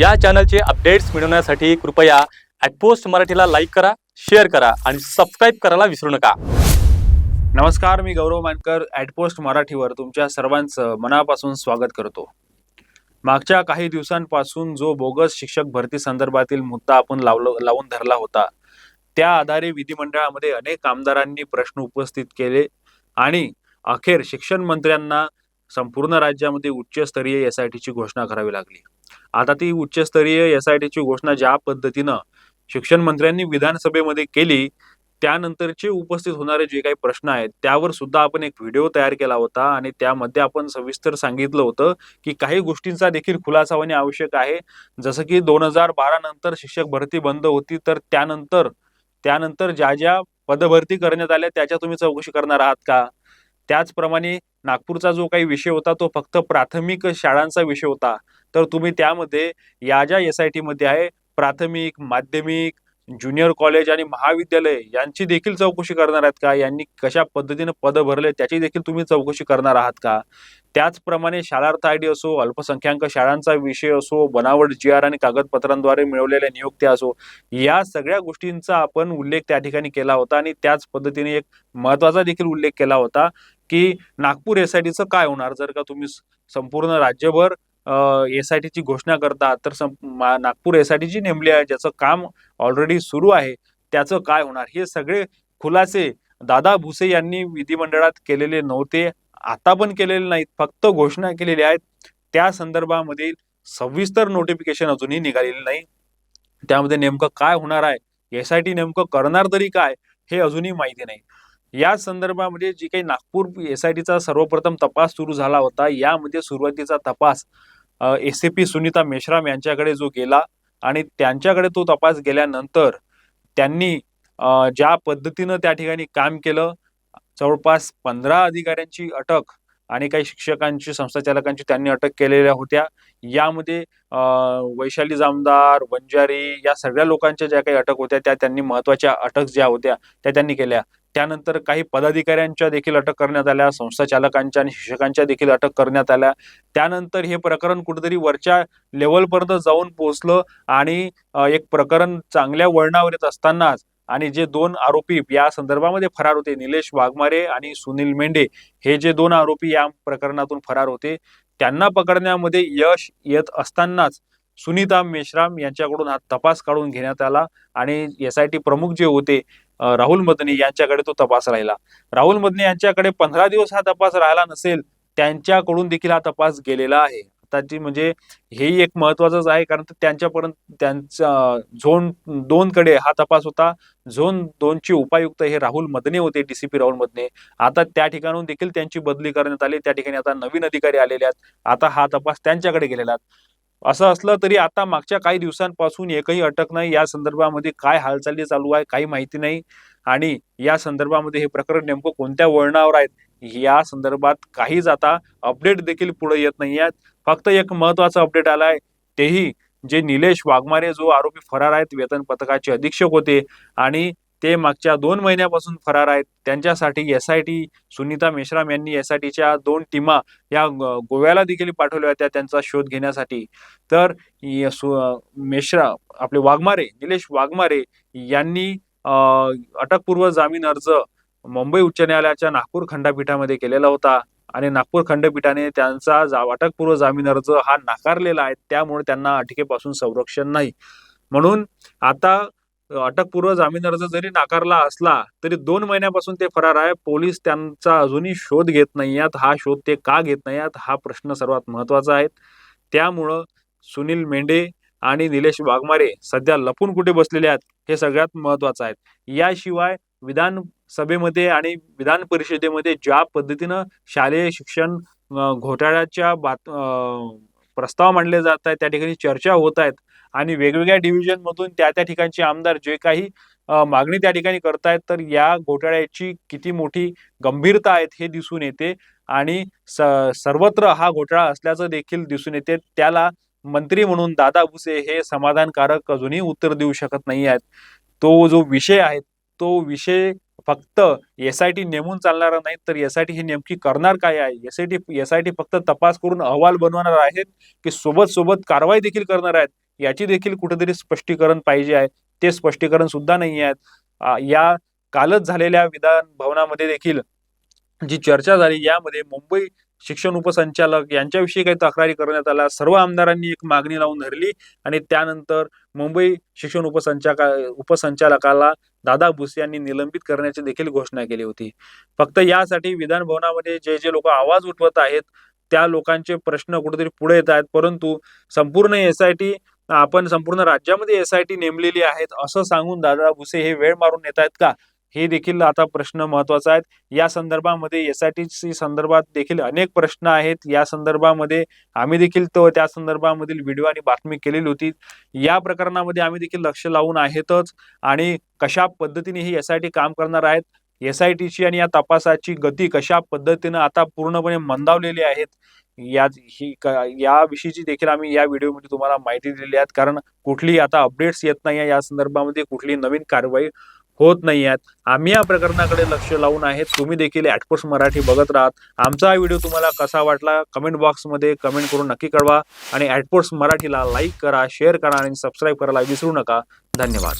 या चॅनलचे अपडेट्स मिळवण्यासाठी कृपया ॲटपोस्ट मराठीला लाईक करा शेअर करा आणि सबस्क्राईब करायला विसरू नका. नमस्कार मी गौरव मानकर ॲटपोस्ट मराठीवर तुमच्या सर्वांचं मनापासून स्वागत करतो. मागच्या काही दिवसांपासून जो बोगस शिक्षक भरती संदर्भातील मुद्दा आपण लावलं लावून धरला होता त्या आधारे विधिमंडळामध्ये अनेक आमदारांनी प्रश्न उपस्थित केले आणि अखेर शिक्षण मंत्र्यांना संपूर्ण राज्यामध्ये उच्चस्तरीय एस आय टीची घोषणा करावी लागली. आता ती उच्चस्तरीय एस आय टीची घोषणा ज्या पद्धतीनं शिक्षण मंत्र्यांनी विधानसभेमध्ये केली त्यानंतरचे उपस्थित होणारे जे काही प्रश्न आहेत त्यावर सुद्धा आपण एक व्हिडिओ तयार केला होता आणि त्यामध्ये आपण सविस्तर सांगितलं होतं की काही गोष्टींचा देखील खुलासा होणे आवश्यक आहे. जसं की दोन हजार बारा नंतर शिक्षक भरती बंद होती तर त्यानंतर त्यानंतर ज्या ज्या पदभरती करण्यात आल्या त्याच्या तुम्ही चौकशी करणार आहात का? त्याचप्रमाणे नागपूरचा जो काही विषय होता तो फक्त प्राथमिक शाळांचा विषय होता. तर तुम्ही त्यामध्ये या ज्या एस आय टीमध्ये आहे प्राथमिक माध्यमिक ज्युनियर कॉलेज आणि महाविद्यालय यांची देखील चौकशी करणार आहेत का? यांनी कशा पद्धतीने पद भरले? त्याची देखील तुम्ही चौकशी करणार आहात का? त्याचप्रमाणे शाळार्थ आय डी असो अल्पसंख्याक शाळांचा विषय असो बनावट जी आर आणि कागदपत्रांद्वारे मिळवलेल्या नियुक्त्या असो या सगळ्या गोष्टींचा आपण उल्लेख त्या ठिकाणी केला होता आणि त्याच पद्धतीने एक महत्त्वाचा देखील उल्लेख केला होता की नागपूर एस आय टीचं काय होणार? जर का तुम्ही संपूर्ण राज्यभर एस आय टीची घोषणा करतात तर नागपूर एस आय नेमली आहे ज्याचं काम ऑलरेडी सुरू आहे त्याचं काय होणार? हे सगळे खुलासे दादा भुसे यांनी विधिमंडळात केलेले नव्हते आता पण केलेले नाहीत फक्त घोषणा केलेली आहेत. त्या संदर्भामध्ये सविस्तर नोटिफिकेशन अजूनही निघालेलं नाही. त्यामध्ये नेमकं काय होणार आहे? एस आय टी नेमकं करणार तरी काय? हे अजूनही माहिती नाही. या संदर्भामध्ये जी काही नागपूर एस आय टीचा सर्वप्रथम तपास सुरू झाला होता यामध्ये सुरुवातीचा तपास एस पी सुनीता मेश्राम यांच्याकडे जो गेला आणि त्यांच्याकडे तो तपास गेल्यानंतर त्यांनी ज्या पद्धतीनं त्या ठिकाणी काम केलं जवळपास पंधरा अधिकाऱ्यांची अटक आणि काही शिक्षकांची संस्थाचालकांची त्यांनी अटक केलेल्या होत्या. यामध्ये वैशाली जामदार वंजारी या सगळ्या लोकांच्या ज्या काही अटक होत्या त्या त्यांनी महत्त्वाच्या अटक ज्या होत्या त्या त्यांनी केल्या. त्यानंतर काही पदाधिकाऱ्यांच्या देखील अटक करण्यात आल्या संस्था चालकांच्या आणि शिक्षकांच्या देखील अटक करण्यात आल्या. त्यानंतर हे प्रकरण कुठेतरी वरच्या लेवलपर्यंत जाऊन पोहोचलं आणि एक प्रकरण चांगल्या वळणावर येत असतानाच आणि जे दोन आरोपी या संदर्भामध्ये फरार होते निलेश वाघमारे आणि सुनील मेंढे हे जे दोन आरोपी या प्रकरणातून फरार होते त्यांना पकडण्यामध्ये यश येत असतानाच सुनीता मेश्राम यांच्याकडून हा तपास काढून घेण्यात आला आणि एस आय टी प्रमुख जे होते राहुल मदने यांच्याकडे तो तपास राहिला. राहुल मदने यांच्याकडे पंधरा दिवस हा तपास राहिला नसेल त्यांच्याकडून देखील हा तपास गेलेला आहे. आता म्हणजे हेही एक महत्वाचंच आहे कारण त्यांच्यापर्यंत त्यांचा झोन दोन कडे हा तपास होता. झोन दोनचे उपायुक्त हे राहुल मदने होते डीसीपी राहुल मदने. आता त्या ठिकाणून देखील त्यांची बदली करण्यात आली. त्या ठिकाणी आता नवीन अधिकारी आलेले आहेत. आता हा तपास त्यांच्याकडे गेलेला आहे. असं असलं तरी आता मागच्या काही दिवसांपासून एकही अटक नाही. या संदर्भामध्ये काय हालचाली चालू आहे काही माहिती नाही. आणि या संदर्भामध्ये हे प्रकरण नेमकं कोणत्या वळणावर आहेत या संदर्भात काहीच आता अपडेट देखील पुढे येत नाही आहेत. फक्त एक महत्त्वाचा अपडेट आलाय. तेही जे निलेश वाघमारे जो आरोपी फरार आहेत वेतन पथकाचे अधीक्षक होते. आणि ते मागच्या दोन महिन्यापासून फरार आहेत. त्यांच्यासाठी S I T Sunita Meshram यांनी एस आय टीच्या दोन टीमा या गोव्याला देखील पाठवल्या होत्या त्यांचा शोध घेण्यासाठी. तर मेश्रा आपले वाघमारे निलेश वाघमारे यांनी अटकपूर्व जामीन अर्ज मुंबई उच्च न्यायालयाच्या नागपूर खंडपीठामध्ये केलेला होता. आणि नागपूर खंडपीठाने त्यांचा जा अटकपूर्व जामीन अर्ज हा नाकारलेला आहे. त्यामुळे त्यांना अटकेपासून संरक्षण नाही. म्हणून आता अटकपूर्व जामीन अर्ज जरी नाकारला असला तरी दोन महिन्यापासून ते फरार आहे. पोलीस त्यांचा अजूनही शोध घेत नाही आहेत. हा शोध ते का घेत नाही आहेत हा प्रश्न सर्वात महत्त्वाचा आहे. त्यामुळं सुनील मेंढे आणि निलेश वाघमारे सध्या लपून कुठे बसलेले आहेत हे सगळ्यात महत्वाचं आहे. याशिवाय विधान सभेमध्ये आणि विधान परिषदेमध्ये ज्या पद्धतीनं शालेय शिक्षण घोटाळ्याच्या बात प्रस्ताव मांडले जात आहेत त्या ठिकाणी चर्चा होत आहेत. आणि वेगवेगळ्या डिव्हिजन मधून त्या त्या ठिकाणचे आमदार जे काही मागणी त्या ठिकाणी करतायत तर या घोटाळ्याची किती मोठी गंभीरता आहेत हे दिसून येते. आणि सर्वत्र हा घोटाळा असल्याचं देखील दिसून येते. त्याला मंत्री म्हणून दादा भुसे हे समाधानकारक अजूनही उत्तर देऊ शकत नाही आहेत. तो जो विषय आहे तो विषय फक्त एस आय टी नेमून चालणारा नाही तर एस आय टी हे नेमकी करणार काय आहे? S I T S I T फक्त तपास करून अहवाल बनवणार आहेत की सोबत सोबत कारवाई देखील करणार आहेत? याची देखील कुठेतरी स्पष्टीकरण पाहिजे आहे. ते स्पष्टीकरण सुद्धा नाही आहेत या कालच झालेल्या विधान भवनामध्ये देखील जी चर्चा झाली यामध्ये मुंबई शिक्षण उपसंचालक यांच्याविषयी काही तक्रारी करण्यात आल्या. सर्व आमदारांनी एक मागणी लावून धरली आणि त्यानंतर मुंबई शिक्षण उपसंचालका उपसंचालकाला दादा भुसे यांनी निलंबित करण्याची देखील घोषणा केली होती. फक्त यासाठी विधान भवनामध्ये जे जे लोक आवाज उठवत आहेत त्या लोकांचे प्रश्न कुठेतरी पुढे येत आहेत. परंतु संपूर्ण एस आय टी आपण संपूर्ण राज्यामध्ये एस आय टी नेमलेली आहेत असं सांगून दादा भुसे हे वेळ मारून येत आहेत का? हे देखील आता प्रश्न महत्त्वाचा आहेत. या संदर्भामध्ये एस आय टी संदर्भात देखील अनेक प्रश्न आहेत. या संदर्भामध्ये आम्ही देखील तो त्या संदर्भामधील व्हिडिओ आणि बातमी केलेली होती. या प्रकरणामध्ये आम्ही देखील लक्ष लावून आहेतच. आणि कशा पद्धतीने ही एस आय टी काम करणार आहेत? एस आय टीची आणि या तपासाची गती कशा पद्धतीनं आता पूर्णपणे मंदावलेली आहेत? या ही याविषयीची देखील आम्ही या व्हिडिओमध्ये तुम्हाला माहिती दिलेली आहे. कारण कुठलीही आता अपडेट्स येत नाही आहे. या संदर्भामध्ये कुठली नवीन कारवाई होत नाही आहेत आम्ही या प्रकरणाकडे लक्ष लावून आहेत तुम्ही देखील ॲटपोस्ट मराठी बघत राहात. आमचा हा व्हिडिओ तुम्हाला कसा वाटला? कमेंट बॉक्समध्ये कमेंट करून नक्की कळवा. आणि ॲटपोस्ट मराठीला लाईक करा शेअर करा आणि सबस्क्राईब करायला विसरू नका. धन्यवाद.